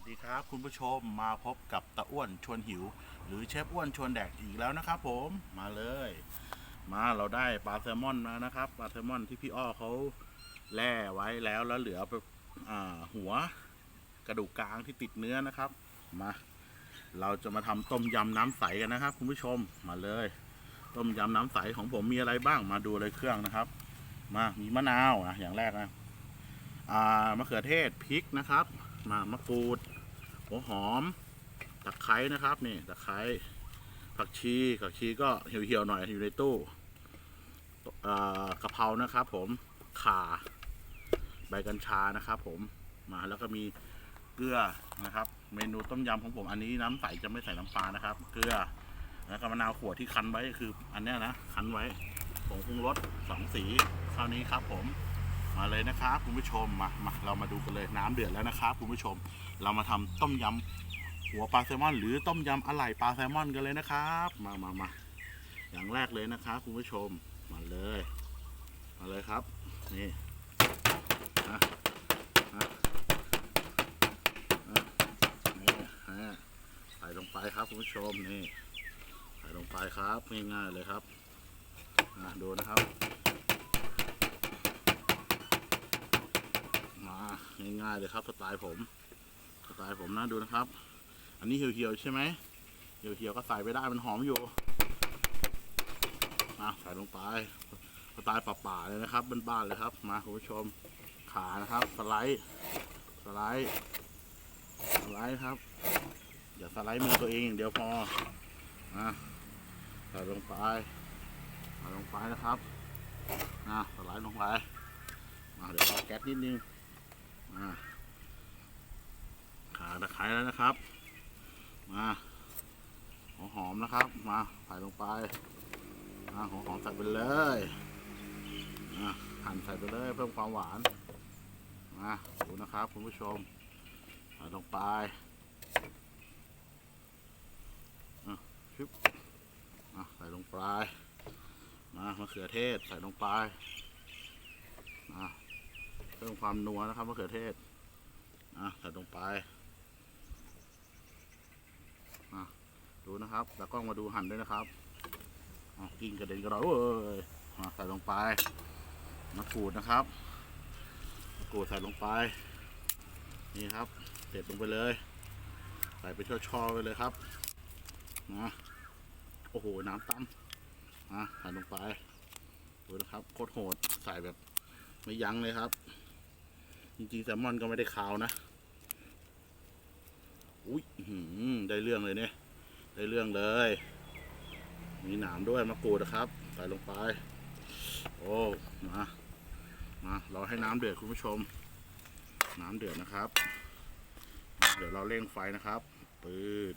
วัสดีครับ คุณผู้ชมมาพบกับตะอ้วนชวนหิว หรือเชฟอ้วนชวนแดกอีกแล้วนะครับผมมาเลย มาเราได้ปลาแซลมอนมานะครับปลาแซลมอนที่พี่อ้อเขาแล่ไว้แล้วแล้วเหลือไปอ่าหัวกระดูกกลางที่ติดเนื้อนะครับมาเราจะมาทำต้มยำน้ำใสกันนะครับ คุณผู้ชมมาเลย ต้มยำน้ำใสของผมมีอะไรบ้างมาดูเลยเครื่องนะครับ มามีมะนาวอะอย่างแรกนะมะเขือเทศพริกนะครับ มามะกรูด หัวหอม ตะไคร้นะครับนี่ตะไคร้ผักชีผักชีก็เหี่ยวๆหน่อยอยู่ในตู้เอ่อกะเพรานะครับ ผมข่าใบกัญชานะครับผมมาแล้วก็มีเกลือนะครับ เมนูต้มยำของผมอันนี้น้ำใสจะไม่ใส่น้ำปลานะครับ เกลือแล้วก็มะนาวขวดที่คั้นไว้คือ อันนี้นะคั้นไว้ผงปรุงรสสองสีเท่านี้ครับผม มาเลยนะครับคุณผู้ชมมามาเรามาดูกันเลยน้ำเดือดแล้วนะครับคุณผู้ชม เรามาทำต้มยำหัวปลาแซลมอน หรือต้มยำอะไหล่ปลาแซลมอนกันเลยนะครับ มามามาอย่างแรกเลยนะครับคุณผู้ชมมาเลย มาเลยครับ นี่นะนะนะนี่ฮะใส่ลงไปครับคุณผู้ชมนี่ใส่ลงไปครับง่ายๆเลยครับอะดูนะครับ มา ง่ายๆเลยครับสไตล์ผมสไตล์ผมนะดูนะครับ อันนี้เหี่ยวๆใช่ไหมเหี่ยวๆก็ใส่ไปได้มันหอมอยู่มาใส่ลงไปสไตล์ป่าๆเลยนะครับบ้านๆเลยครับ มาคุณผู้ชมขานะครับ สไลด์สไลด์สไลด์ครับอย่าสไลด์มือตัวเองอย่างเดียวพอมาใส่ลงไปใส่ลงไปนะครับนะสไลด์ลงไปมาเดี๋ยวรอแก๊สนิดนึง ขาตะไคร้แล้วนะครับ มาหัวหอมนะครับ มาใส่ลงไปมาหัวหอมใส่ไปเลยมาหั่นใส่ไปเลยเพิ่มความหวาน มาดูนะครับคุณผู้ชมใส่ลงไปอะชึบมาใส่ลงไปมามะเขือเทศใส่ลงไปมา เพิ่มความนัวนะครับมะเขือเทศอะใส่ลงไปอะดูนะครับแล้วกล้องมาดูหั่นด้วยนะครับอะกิ้งกระเด็นกระดอนเว้ยอะใส่ลงไปมะกรูดนะครับมะกรูดใส่ลงไป นี่ครับเสร็จลงไปเลย ใส่ไปช่อๆไปเลยครับนะโอ้โหน้ำตั้มอะใส่ลงไปดูนะครับโคตรโหดใส่แบบไม่ยั้งเลยครับ จริงๆแซลมอนก็ไม่ได้คาวนะ อุ้ยได้เรื่องเลยเนี่ย ได้เรื่องเลย มีหนามด้วยมะกรูดนะครับ ใส่ลงไป โอ้ มา มารอให้น้ำเดือดคุณผู้ชม น้ำเดือดนะครับ เดี๋ยวเราเร่งไฟนะครับปืด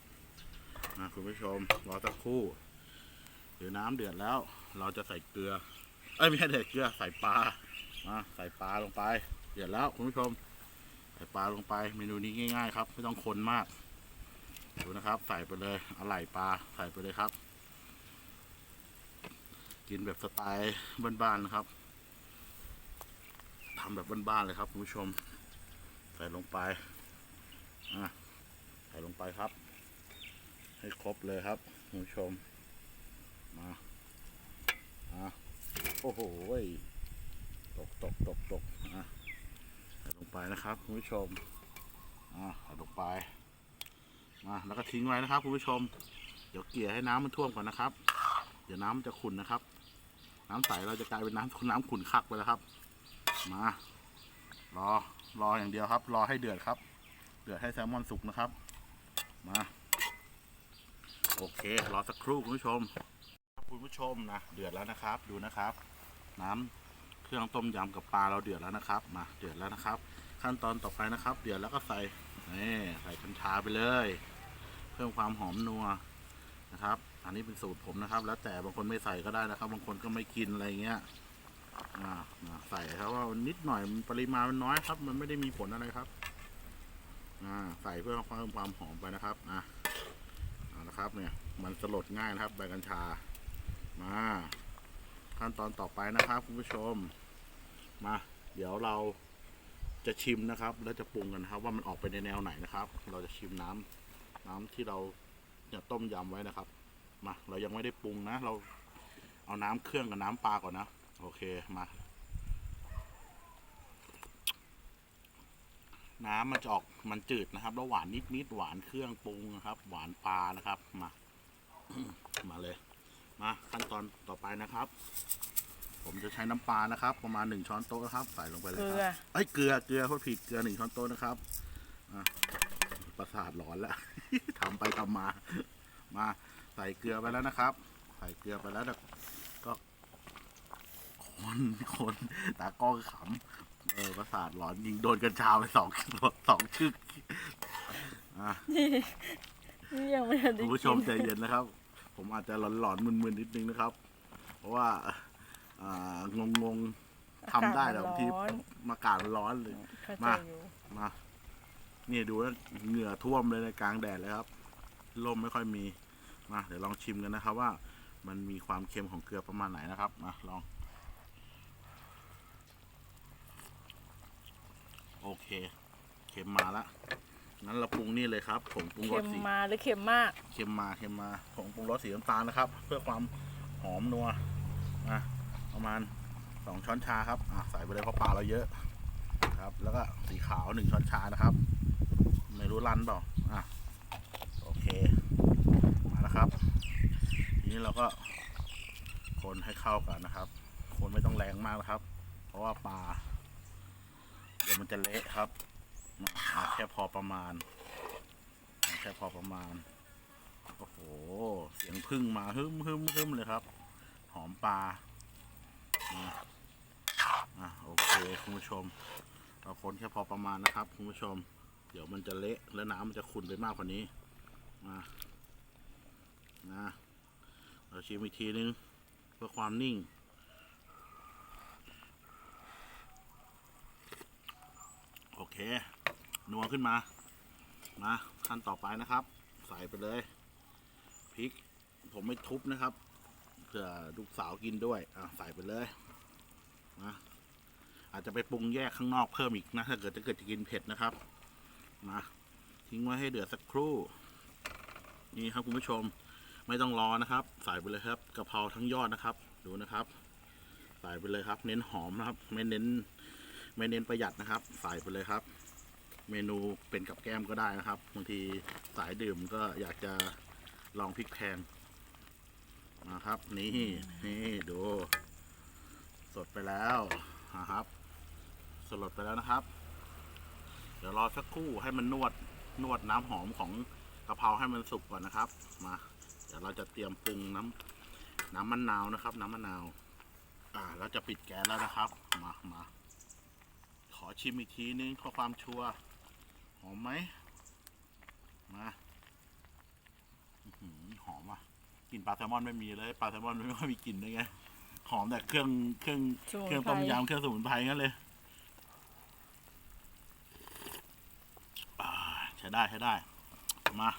มาคุณผู้ชม รอสักครู่ เดี๋ยวน้ำเดือดแล้ว เราจะใส่เกลือ เอ้ยไม่ใช่เด็ดเกลือ ใส่ปลามาใส่ปลาลงไป เดือดแล้วคุณผู้ชมใส่ปลาลงไปเมนูนี้ง่าย ๆ ครับ ไม่ต้องคนมากดูนะครับ ใส่ไปเลยอะไหล่ปลาใส่ไปเลยครับ กินแบบสไตล์บ้านๆนะครับทำแบบบ้านๆเลยครับคุณผู้ชม ใส่ลงไปอะใส่ลงไปครับ ให้ครบเลยครับคุณผู้ชมมาอะโอ้โหตกตกตกตกอะ ลงไปนะครับคุณผู้ชมอะใส่ลงไปมาแล้วก็ทิ้งไว้นะครับคุณผู้ชม เดี๋ยวเกลี่ยให้น้ำมันท่วมก่อนนะครับ เดี๋ยวน้ำมันจะขุ่นนะครับ น้ำใสเราจะกลายเป็นน้ำน้ำขุ่นคักไปแล้วครับ มารอรออย่างเดียวครับ รอให้เดือดครับ เดือดให้แซลมอนสุกนะครับ มาโอเครอสักครู่คุณผู้ชมคุณผู้ชมนะเดือดแล้วนะครับ ดูนะครับ น้ำ เครื่องต้มยำกับปลาเราเดือดแล้วนะครับมาเดือดแล้วนะครับ ขั้นตอนต่อไปนะครับ เดือดแล้วก็ใส่นี่ใส่กัญชาไปเลย เพิ่มความหอมนัวนะครับ อันนี้เป็นสูตรผมนะครับ แล้วแต่บางคนไม่ใส่ก็ได้นะครับ บางคนก็ไม่กินอะไรเงี้ยอ่าใส่ครับว่านิดหน่อยปริมาณมันน้อยครับ มันไม่ได้มีผลอะไรครับอ่าใส่เพื่อเพิ่มความหอมไปนะครับอะเอาละครับ เนี่ย มันสลดง่ายนะครับใบกัญชามาขั้นตอนต่อไปนะครับ คุณผู้ชม มา เดี๋ยวเราจะชิมนะครับ แล้วจะปรุงกันครับ ว่ามันออกไปในแนวไหนนะครับ เราจะชิมน้ำน้ำที่เราเนี่ยต้มยำไว้นะครับ มาเรายังไม่ได้ปรุงนะ เราเอาน้ำเครื่องกับน้ำปลาก่อนนะ โอเคมา น้ำมันจะออกมันจืดนะครับ แล้วหวานนิดๆหวานเครื่องปรุงนะครับ หวานปลานะครับมา มาเลย มาขั้นตอนต่อไปนะครับ ผมจะใช้น้ำปลานะครับ ประมาณหนึ่งช้อนโต๊ะนะครับ ใส่ลงไปเลยเกคลืรับอเอ้ยเกลือเกลือโคตรผิดเกลือหนึ่งช้อนโต๊ะนะครับอะประสาทร้อนแล้ว ทำไปทำมา มาใส่เกลือไปแล้วนะครับ ใส่เกลือไปแล้วนะก็คนคนตากล้องขำเออประสาทร้อนยิงโดนกัญชาไปสองสองชึกอะนี่ยังไม่ทันได้คุณผู้ชมใจกินเย็นนะครับ ผมอาจจะหลอนๆมึนๆนิดนึงนะครับ เพราะว่า อ่างงๆทำได้แต่บางทีอากาศมันร้อนมากาศมันร้อนเลยเข้าใจมาอยู่มานี่ดูนะเหงื่อท่วมเลยในกลางแดดเลยครับลมไม่ค่อยมี มา เดี๋ยวลองชิมกันนะครับว่า มันมีความเค็มของเกลือประมาณไหนนะครับ มาลอง โอเค เค็มมาละงั้นเราปรุงนี่เลยครับผงปรุงรเค็สมสีมาหรือเค็มมาก เค็มมาเค็มมาผงปรุงรสสีน้ำตาลนะครับ เพื่อความหอมนัวอะ ประมาณสองช้อนชาครับอะใส่ไปเลยเพราะปลาเราเยอะครับ แล้วก็สีขาวหนึ่งช้อนชานะครับ ไม่รู้รันเปล่าอะโอเคมาแล้วครับ ทีนี้เราก็คนให้เข้ากันนะครับ คนไม่ต้องแรงมากนะครับ เพราะว่าปลาเดี๋ยวมันจะเละครับเอาแค่พอประมาณเอาแค่พอประมาณโอ้โหเสียงพึ่งมาฮึมฮึมฮึมเลยครับ หอมปลา อะโอเคคุณผู้ชม เราคนแค่พอประมาณนะครับคุณผู้ชม เดี๋ยวมันจะเละและน้ำมันจะขุ่นไปมากกว่านี้มานะเราชิมอีกทีนึงเพื่อความนิ่งโอเคนัวขึ้นมามาขั้นต่อไปนะครับ ใส่ไปเลยพริก ผมไม่ทุบนะครับ เผื่อลูกสาวกินด้วย อะใส่ไปเลยนะอาจจะไปปรุงแยกข้างนอกเพิ่มอีกนะ ถ้าเกิดจะเกิดจะกินเผ็ดนะครับมาทิ้งไว้ให้เดือดสักครู่ นี่ครับคุณผู้ชมไม่ต้องรอนะครับ ใส่ไปเลยครับกะเพราทั้งยอดนะครับ ดูนะครับ ใส่ไปเลยครับ เน้นหอมนะครับ ไม่เน้น ไม่เน้นประหยัดนะครับ ใส่ไปเลยครับ เมนูเป็นกับแก้มก็ได้นะครับบางทีสายดื่มก็อยากจะลองพริกแพง นะครับ นี่นี่ดู สดไปแล้วนะครับ สลดไปแล้วนะครับ เดี๋ยวรอสักครู่ให้มันนวดนวดน้ำหอมของกะเพราให้มันสุกก่อนนะครับ มา เดี๋ยวเราจะเตรียมปรุงน้ำน้ำมะนาวนะครับ น้ำมะนาว อ่าเราจะปิดแก๊สแล้วนะครับ มามาขอชิมอีกทีนึงเพื่อความชัวหอมไหมมาหอมอะ กลิ่นปลาแซลมอนไม่มีเลยปลาแซลมอนไม่ค่อยมีกลิ่นเลยไงหอมแต่เครื่องเครื่องสมุนไพร เครื่องต้มยำเครื่องสมุนไพรงั้นเลยอ่าใช้ได้ใช้ได้ มา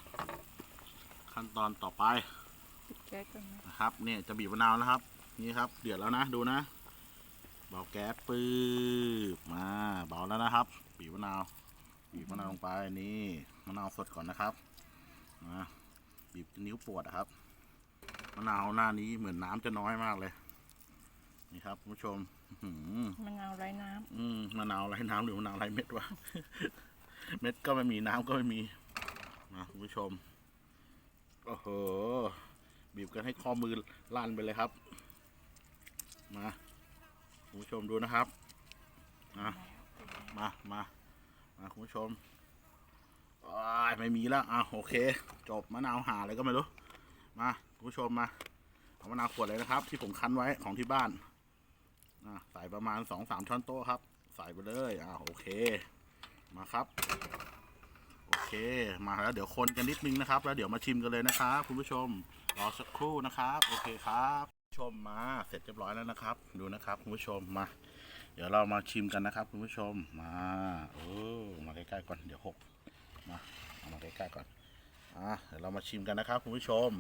ขั้นตอนต่อไปแก๊สก่อนนะนะครับเนี่ยจะบีบมะนาวนะครับ นี่ครับ เดือดแล้วนะดูนะ เบาแก๊สปื๊บมาเบาแล้วนะครับ บีบมะนาว บีบมะนาวลงไปนี่มะนาวสดก่อนนะครับมาบีบจนนิ้วปวดอะครับ มะนาวหน้านี้เหมือนน้ำจะน้อยมากเลย นี่ครับคุณผู้ชมอื้อหือมะนาวไร้น้อืมมะนาวไร้น้ำหรือมะนาวไร้เม็ดวะเม็ดก็ไม่มีน้ำก็ไม่มีมาคุณผู้ชมโอ้โหบีบกันให้ข้อมือลั่นไปเลยครับ มาคุณผู้ชมดูนะครับนะมามามาคุณผู้ชมอ้ายไม่มีแล้วอะโอเค จบมะนาวหาอะไรก็ไม่รู้ มาคุณผู้ชมมาเอามะนาวขวดเลยนะครับ ที่ผมคั้นไว้ของที่บ้านอใส่ประมาณสองสามช้อนโต๊ะครับ ใส่ไปเลยอ่าโอเค มาครับ โอเค มาแล้วเดี๋ยวคนกันนิดนึงนะครับ แล้วเดี๋ยวมาชิมกันเลยนะครับ คุณผู้ชมรอสักครู่นะครับ โอเคครับชมมาเสร็จเรียบร้อยแล้วนะครับ ดูนะครับคุณผู้ชมมา เดี๋ยวเรามาชิมกันนะครับคุณผู้ชมมาโอ้มาใกล้ๆก่อนเดี๋ยวหกมาเอามาใกล้ๆก่อนอะเดี๋ยวเรามาชิมกันนะครับคุณผู้ชม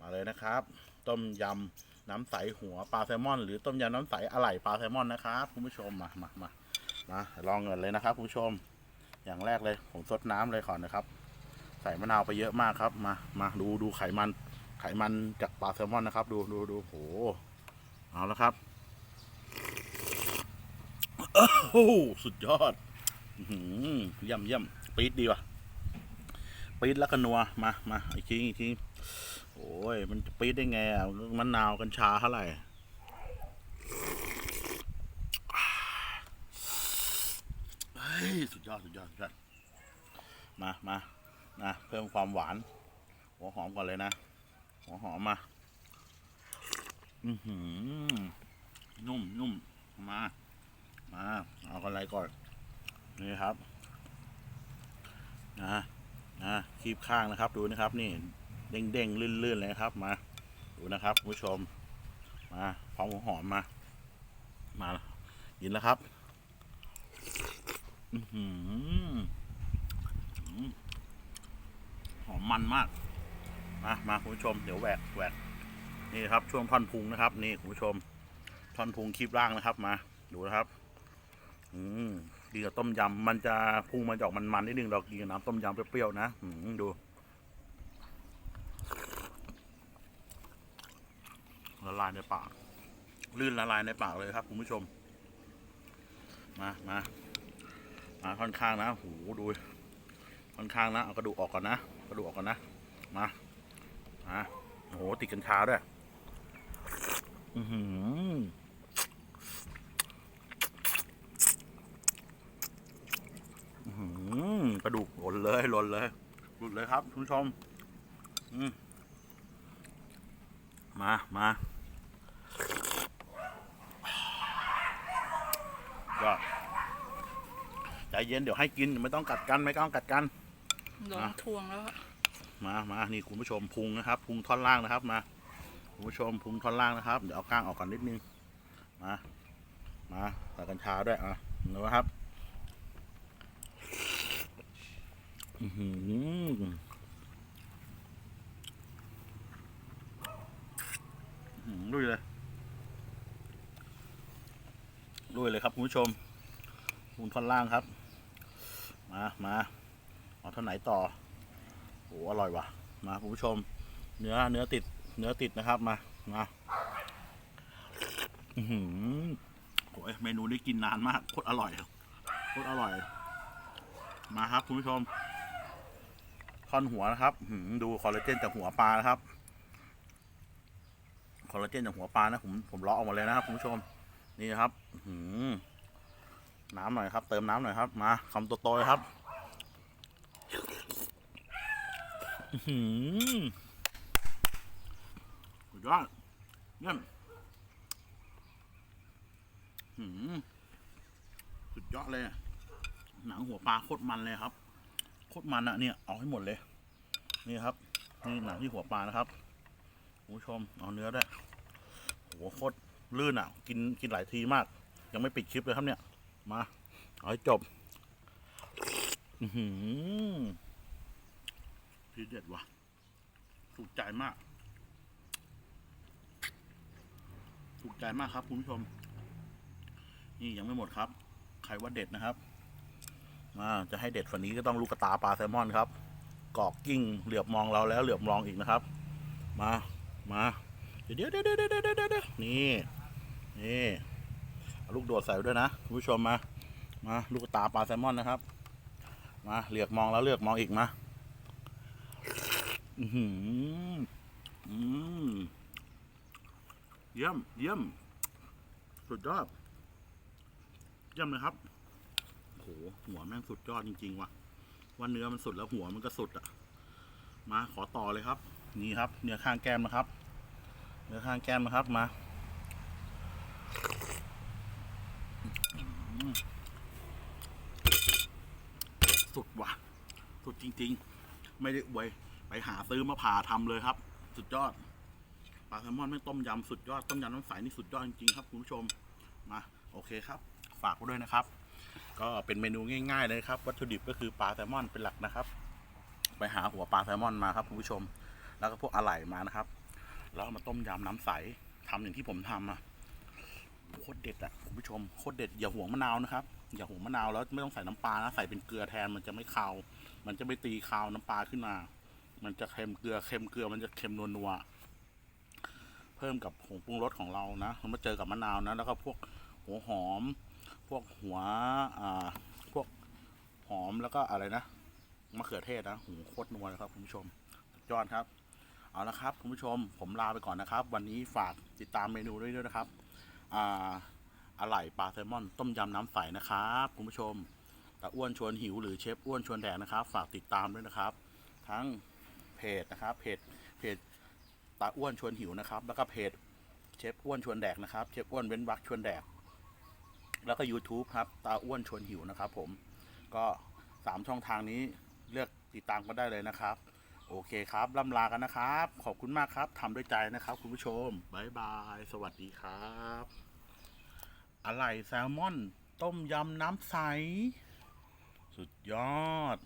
มาเลยนะครับ ต้มยำน้ำใสหัวปลาแซลมอน หรือต้มยำน้ำใสอะไหล่ปลาแซลมอนนะครับคุณผู้ชมมามามามาลองเงินเลยนะครับคุณผู้ชม อย่างแรกเลยผมซดน้ำเลยก่อนนะครับ ใส่มะนาวไปเยอะมากครับ มามาดูดูไขมัน ไขมันจากปลาแซลมอนนะครับ ดูดูดูโหเอาแล้วครับโอ้โหสุดยอดอื้อหือเย่ำย่ำปี๊ดดีว่ะปี๊ดแล้วก็นัวมามาอีกทีอีกที โอ้ย มันจะปี๊ดได้ไงอะมะนาวกัญชาเท่าไหร่เฮ้ยสุดยอด สุดยอดสุดยอดมามานะเพิ่มความหวาน หัวหอมก่อนเลยนะ หัวหอมมา อือหือ นุ่มนุ่มมา มา เอากันอะไรก่อน นี่ครับ นะ นะ คีบข้างนะครับ ดูนะครับ นี่ เด้งเด้งๆลื่นๆเลยครับมาดูนะครับคุณผู้ชมมาพร้อมหัวหอมมา มายินแล้วครับอือหือมหอมมันมาก มามาคุณผู้ชมเดี๋ยวแหวกแหวกนี่ครับช่วงท่อนพุงนะครับ นี่คุณผู้ชมท่อนพุงคีบล่างนะครับ มา ดูนะครับ อืมดีกับต้มยำมันจะพุงมันจะออกมันๆนิดนึงเรากินกับน้ำต้มยำเปรี้ยวๆนะอืมดู ละลายในปาก ลื่นละลายในปากเลยครับคุณผู้ชม มามามาค่อนข้างนะโหดูค่อนข้างนะเอากระดูกออกก่อนนะกระดูกออกก่อนนะมามาโอ้โหติดกัญชาด้วยอือหืออื้อหือกระดูกหล่นเลยหล่นเลยหลุดเลยครับคุณผู้ชมอืมมา มา ก็ใจเย็นเดี๋ยวให้กินไม่ต้องกัดกันไม่ต้องกัดกันโดนอะทวงแล้วอะมามานี่คุณผู้ชมพุงนะครับ พุงท่อนล่างนะครับมาคุณผู้ชมพุงท่อนล่างนะครับ เดี๋ยวเอาก้างออกก่อนนิดนึงมามาใส่กัญชาด้วยอะดูนะครับอือหืออื้อหือลุยเลย ลุยเลยครับคุณผู้ชมพุงท่อนล่างครับ มามาเอาท่าไหนต่อโอ้อร่อยว่ะ มาคุณผู้ชม เนื้อเนื้อติด เนื้อติดนะครับมามาอือหือโอ้ยเมนูนี้กินนานมากโคตรอร่อยโคตรอร่อย มาครับคุณผู้ชมท่อนหัวนะครับหือดูคอลลาเจนจากหัวปลานะครับ คอลลาเจนจากหัวปลานะผมผมเลาะออกมาเลยนะครับคุณผู้ชม นี่ครับหือน้ำหน่อยครับ เติมน้ำหน่อยครับ มาคำโตๆเลยครับอือหือยอดเยี่ยมอือหือสุดยอดเลย หนังหัวปลาโคตรมันเลยครับ โคตรมันอะเนี่ย เอาให้หมดเลย นี่ครับ นี่หนังที่หัวปลานะครับ ผู้ชม เอาเนื้อด้วยโหโคตร ลื่นอะ กินกินหลายทีมาก ยังไม่ปิดคลิปเลยครับเนี่ย มาเอาให้จบอือหือทีเด็ดว่ะถูกใจมาก ถูกใจมากครับคุณผู้ชม นี่ยังไม่หมดครับ ใครว่าเด็ดนะครับมาจะให้เด็ดฝันนี้ก็ต้องลูกตาปลาแซลมอนครับ กอกกิ้งเหลือบมองเราแล้วเหลือบมองอีกนะครับ มา มา เดี๋ยวเดี๋ยวเดี๋ยวเดี๋ยวเดี๋ยวเดี๋ยวเดี๋ยวนี่ นี่เอาลูกโดดใส่ด้วยนะคุณผู้ชมมา มาลูกตาปลาแซลมอนนะครับ มาเหลือบมองแล้วเลือบมองอีกมาอือหืออืมเยี่ยมเยี่ยมสุดยอดเยี่ยมเลยครับโหหัวแม่งสุดยอดจริง ๆ ว่ะว่าเนื้อมันสุดแล้วหัวมันก็สุดอะ มาขอต่อเลยครับ นี่ครับ เนื้อข้างแก้มนะครับ เนื้อข้างแก้มนะครับมาอืม สุดว่ะ สุดจริง ๆ ไม่ได้อวย ไปหาซื้อมาผ่าทำเลยครับ สุดยอด ปลาแซลมอนไม่ต้มยำสุดยอด ต้มยำน้ำใสนี่สุดยอดจริงๆครับคุณผู้ชม มา โอเคครับ ฝากไว้ด้วยนะครับ ก็เป็นเมนูง่ายๆเลยครับ วัตถุดิบก็คือปลาแซลมอนเป็นหลักนะครับ ไปหาหัวปลาแซลมอนมาครับคุณผู้ชม แล้วก็พวกอะไหล่มานะครับ แล้วมาต้มยำน้ำใสทำอย่างที่ผมทำอะโคตรเด็ดอะคุณผู้ชมโคตรเด็ดอย่าห่วงมะนาวนะครับ อย่างหัวมะนาวแล้วไม่ต้องใส่น้ำปลานะใส่เป็นเกลือแทนมันจะไม่คาว มันจะไม่ตีคาวน้ำปลาขึ้นมา มันจะเค็มเกลือเค็มเกลือมันจะเค็มนัวๆเพิ่มกับผงปรุงรสของเรานะแล้วมาเจอกับมะนาวนะแล้วก็พวกหัวหอม พวกหัวอ่าพวกหอมแล้วก็อะไรนะมะเขือเทศนะหูโคตรนัวเลยครับคุณผู้ชมสุดยอดครับ เอาละครับคุณผู้ชม ผมลาไปก่อนนะครับ วันนี้ฝากติดตามเมนูด้วยด้วยนะครับ อ่า อะไหล่ปลาแซลมอน ต้มยำน้ำใสนะครับคุณผู้ชมตาอ้วนชวนหิวหรือเชฟอ้วนชวนแดกนะครับ ฝากติดตามด้วยนะครับ ทั้งเพจนะครับเพจเพจตาอ้วนชวนหิวนะครับ แล้วก็เพจเชฟอ้วนชวนแดกนะครับเชฟอ้วนเว้นวักชวนแดก แล้วก็ YouTube ครับตาอ้วนชวนหิวนะครับ ผมก็สามช่องทางนี้เลือกติดตามก็ได้เลยนะครับ โอเคครับล่ำลากันนะครับ ขอบคุณมากครับทำด้วยใจนะครับ คุณผู้ชมบายบาย สวัสดีครับ อะไหล่แซลมอน ต้มยำน้ำใส สุดยอด